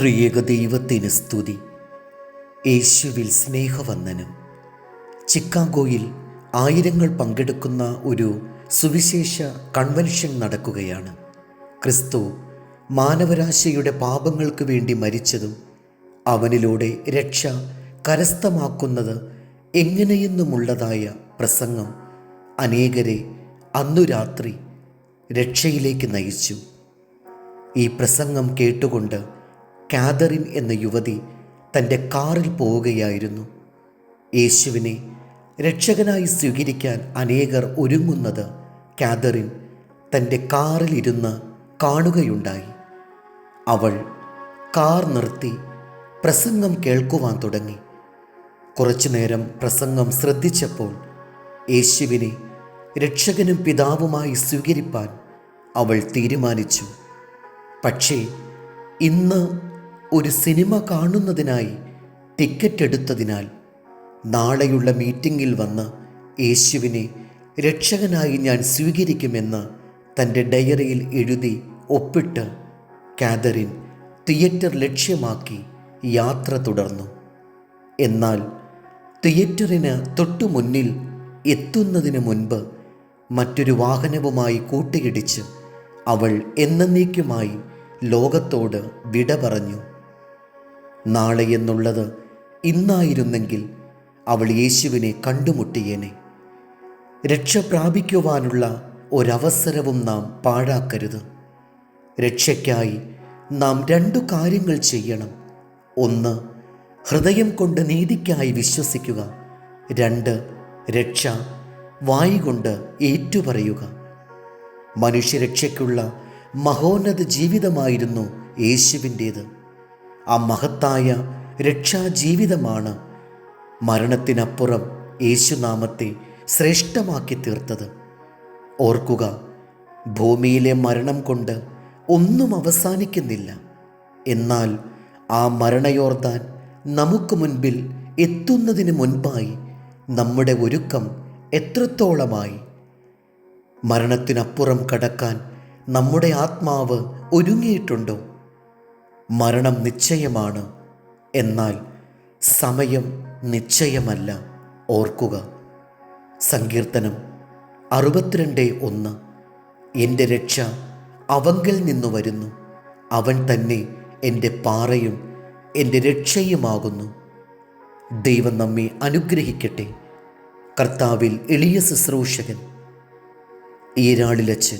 ത്രിയേക ദൈവത്തിന് സ്തുതി. യേശുവിൽ സ്നേഹവന്ദനം. ചിക്കാഗോയിൽ ആയിരങ്ങൾ പങ്കെടുക്കുന്ന ഒരു സുവിശേഷ കൺവെൻഷൻ നടക്കുകയാണ്. ക്രിസ്തു മാനവരാശിയുടെ പാപങ്ങൾക്ക് വേണ്ടി മരിച്ചതും അവനിലൂടെ രക്ഷ കരസ്ഥമാക്കുന്നത് എങ്ങനെയെന്നുമുള്ളതായ പ്രസംഗം അനേകരെ അന്നു രാത്രി രക്ഷയിലേക്ക് നയിച്ചു. ഈ പ്രസംഗം കേട്ടുകൊണ്ട് കാതറിൻ എന്ന യുവതി തന്റെ കാറിൽ പോവുകയായിരുന്നു. യേശുവിനെ രക്ഷകനായി സ്വീകരിക്കാൻ അനേകർ ഒരുങ്ങുന്നത് കാതറിൻ തന്റെ കാറിലിരുന്ന് കാണുകയുണ്ടായി. അവൾ കാർ നിർത്തി പ്രസംഗം കേൾക്കുവാൻ തുടങ്ങി. കുറച്ചു നേരം പ്രസംഗം ശ്രദ്ധിച്ചപ്പോൾ യേശുവിനെ രക്ഷകനും പിതാവുമായി സ്വീകരിപ്പാൻ അവൾ തീരുമാനിച്ചു. പക്ഷേ ഇന്ന് ഒരു സിനിമ കാണുന്നതിനായി ടിക്കറ്റ് എടുത്തതിനാൽ നാളെയുള്ള മീറ്റിംഗിൽ വന്ന് യേശുവിനെ രക്ഷകനായി ഞാൻ സ്വീകരിക്കുമെന്ന് തന്റെ ഡയറിയിൽ എഴുതി ഒപ്പിട്ട് കാതറിൻ തിയേറ്റർ ലക്ഷ്യമാക്കി യാത്ര തുടർന്നു. എന്നാൽ തിയേറ്ററിന് തൊട്ടു മുന്നിൽ എത്തുന്നതിന് മുൻപ് മറ്റൊരു വാഹനവുമായി കൂട്ടിയിടിച്ച് അവൾ എന്നേക്കുമായി ലോകത്തോട് വിട പറഞ്ഞു. നാളെ എന്നുള്ളത് ഇന്നായിരുന്നെങ്കിൽ അവൾ യേശുവിനെ കണ്ടുമുട്ടിയേനെ. രക്ഷ പ്രാപിക്കുവാനുള്ള ഒരവസരവും നാം പാഴാക്കരുത്. രക്ഷയ്ക്കായി നാം രണ്ടു കാര്യങ്ങൾ ചെയ്യണം. ഒന്ന് ഹൃദയം കൊണ്ട് നീതിക്കായി വിശ്വസിക്കുക. രണ്ട് രക്ഷ വായി കൊണ്ട് ഏറ്റുപറയുക. മനുഷ്യരക്ഷയ്ക്കുള്ള മഹോന്നത ജീവിതമായിരുന്നു യേശുവിന്റേത്. ആ മഹത്തായ രക്ഷാജീവിതമാണ് മരണത്തിനപ്പുറം യേശുനാമത്തെ ശ്രേഷ്ഠമാക്കി തീർത്തത്. ഓർക്കുക ഭൂമിയിലെ മരണം കൊണ്ട് ഒന്നും അവസാനിക്കുന്നില്ല. എന്നാൽ ആ മരണയോർദാൻ നമുക്ക് മുൻപിൽ എത്തുന്നതിന് മുൻപായി നമ്മുടെ ഒരുക്കം എത്രത്തോളമായി. മരണത്തിനപ്പുറം കടക്കാൻ നമ്മുടെ ആത്മാവ് ഒരുങ്ങിയിട്ടുണ്ടോ? മരണം നിശ്ചയമാണ്. എന്നാൽ സമയം നിശ്ചയമല്ല. ഓർക്കുക. സങ്കീർത്തനം അറുപത്തിരണ്ട് ഒന്ന്. എന്റെ രക്ഷ അവങ്കിൽ നിന്നു വരുന്നു. അവൻ തന്നെ എന്റെ പാറയും എന്റെ രക്ഷയുമാകുന്നു. ദൈവം നമ്മെ അനുഗ്രഹിക്കട്ടെ. കർത്താവിൽ എളിയ ശുശ്രൂഷകൻ. ഈരാളിലച്ചൻ